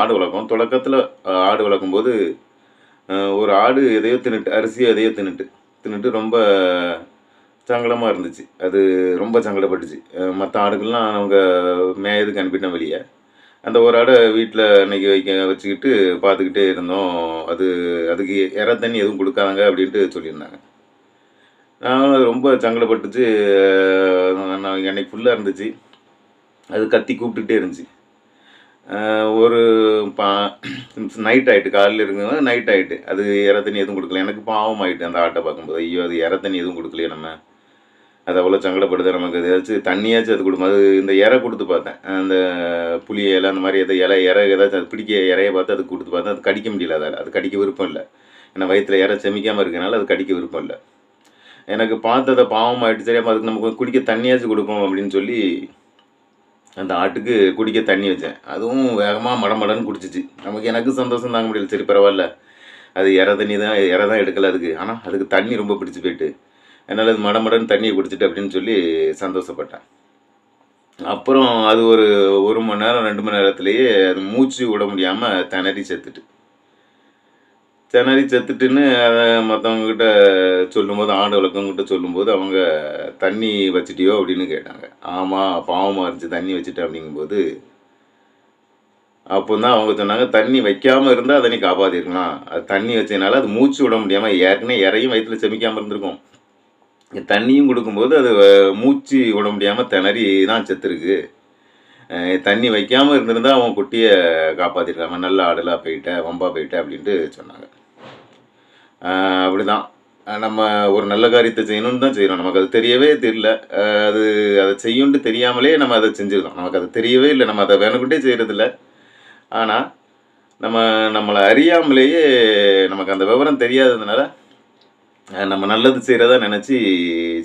ஆடு வளர்க்கும். தொடக்கத்தில் ஆடு வளர்க்கும்போது போது ஒரு ஆடு எதையோ தின்னுட்டு அரிசியை எதையோ தின்னுட்டு தின்னுட்டு ரொம்ப சங்கடமாக இருந்துச்சு. அது ரொம்ப சங்கடப்பட்டுச்சு. மற்ற ஆடுகள்லாம் அவங்க மேயதுக்கு அனுப்பிட்டோம் வெளியே. அந்த ஒரு ஆடை வீட்டில் அன்னைக்கு வைக்க வச்சுக்கிட்டு பார்த்துக்கிட்டே இருந்தோம். அது அதுக்கு இற தண்ணி எதுவும் கொடுக்காங்க அப்படின்ட்டு சொல்லியிருந்தாங்க. நான் ரொம்ப சங்கடப்பட்டுச்சு. நான் அன்னைக்கு ஃபுல்லாக இருந்துச்சு. அது கத்தி கூப்பிட்டுட்டே இருந்துச்சு. ஒரு பா நைட் ஆகிட்டு காலையில் இருக்கும்போது நைட் ஆகிட்டு அது இறத்தண்ணி தண்ணி எதுவும் கொடுக்கல. எனக்கு பாவம் ஆகிட்டு அந்த ஆட்டை பார்க்கும்போது. ஐயோ அது இறத்தண்ணி தண்ணி எதுவும் கொடுக்கலையே நம்ம. அது அவ்வளோ சங்கடப்படுது நமக்கு. ஏதாச்சும் தண்ணியாச்சும் அது கொடுக்கும். அது இந்த இறை கொடுத்து பார்த்தேன். அந்த புளி இலை அந்த மாதிரி எதை இலை இறை ஏதாச்சும் அது பிடிக்க இறைய பார்த்து அது கொடுத்து பார்த்தேன். அது கடிக்க முடியல அதால். அது கடிக்க விருப்பம் இல்லை. ஏன்னா வயிற்றில் இறை செமிக்காமல் இருக்கனால அது கடிக்க விருப்பம் இல்லை. எனக்கு பார்த்ததை பாவம் ஆகிட்டு சரி அப்போ அதுக்கு நமக்கு குடிக்க தண்ணியாச்சும் கொடுப்போம் அப்படின்னு சொல்லி அந்த ஆட்டுக்கு குடிக்க தண்ணி வச்சேன். அதுவும் வேகமாக மடமடன்னு குடிச்சிச்சு. நமக்கு எனக்கு சந்தோஷம் தாங்க முடியல. சரி பரவாயில்ல. அது இற தண்ணி தான் இற தான் எடுக்கல அதுக்கு. ஆனால் அதுக்கு தண்ணி ரொம்ப பிடிச்சி போயிட்டு என்னால் அது மடமடன்னு தண்ணியை குடிச்சிட்டு அப்படின்னு சொல்லி சந்தோஷப்பட்டேன். அப்புறம் அது ஒரு ஒரு மணி நேரம் ரெண்டு மணி நேரத்துலேயே அது மூச்சு விட முடியாமல் திணறி செத்துட்டு. திணறி செத்துட்டுன்னு அதை மற்றவங்கக்கிட்ட சொல்லும்போது ஆடு கிட்ட சொல்லும்போது அவங்க தண்ணி வச்சிட்டியோ அப்படின்னு கேட்டாங்க. ஆமாம் பாவமாக இருந்துச்சு தண்ணி வச்சுட்டேன் அப்படிங்கும்போது. அப்போ தான் அவங்க சொன்னாங்க தண்ணி வைக்காமல் இருந்தால் அதை நீ காப்பாற்றிருக்கலாம் அது தண்ணி வச்சதுனால அது மூச்சு விட முடியாமல் ஏற்கனவே இறையும் வயிற்றில் செமிக்காமல் இருந்திருக்கும். தண்ணியும் கொடுக்கும்போது அது மூச்சு விட முடியாமல் திணறி தான் செத்துருக்கு. தண்ணி வைக்காமல் இருந்திருந்தால் அவன் குட்டியை காப்பாற்றிருக்காங்க நல்ல ஆடலாக போயிட்டேன் வம்பா போயிட்டேன் அப்படின்ட்டு சொன்னாங்க. அப்படிதான். நம்ம ஒரு நல்ல காரியத்தை செய்யணும்னு தான் செய்கிறோம் நமக்கு அது தெரியவே தெரியல. அது அதை செய்யும்ட்டு தெரியாமலே நம்ம அதை செஞ்சிருக்கோம் நமக்கு அது தெரியவே இல்லை. நம்ம அதை வேணுக்கிட்டே செய்கிறதில்ல ஆனால் நம்ம நம்மளை அறியாமலேயே நமக்கு அந்த விவரம் தெரியாததுனால நம்ம நல்லது செய்கிறதா நினச்சி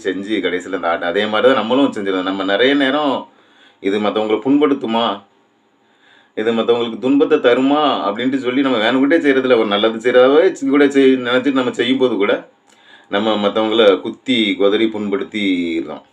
செஞ்சு கடைசியில் இந்த ஆட்டை அதே மாதிரி தான் நம்மளும் செஞ்சிருந்தோம் நம்ம நிறைய நேரம் இது மற்றவங்களை புண்படுத்துமா? இது மற்றவங்களுக்கு துன்பத்தை தருமா அப்படின்ட்டு சொல்லி நம்ம வேணுக்கிட்டே செய்கிறதுல ஒரு நல்லது செய்கிறதாவே கூட செய் நினச்சிட்டு நம்ம செய்யும்போது கூட நம்ம மற்றவங்கள குத்தி குதறி புண்படுத்திடுறோம்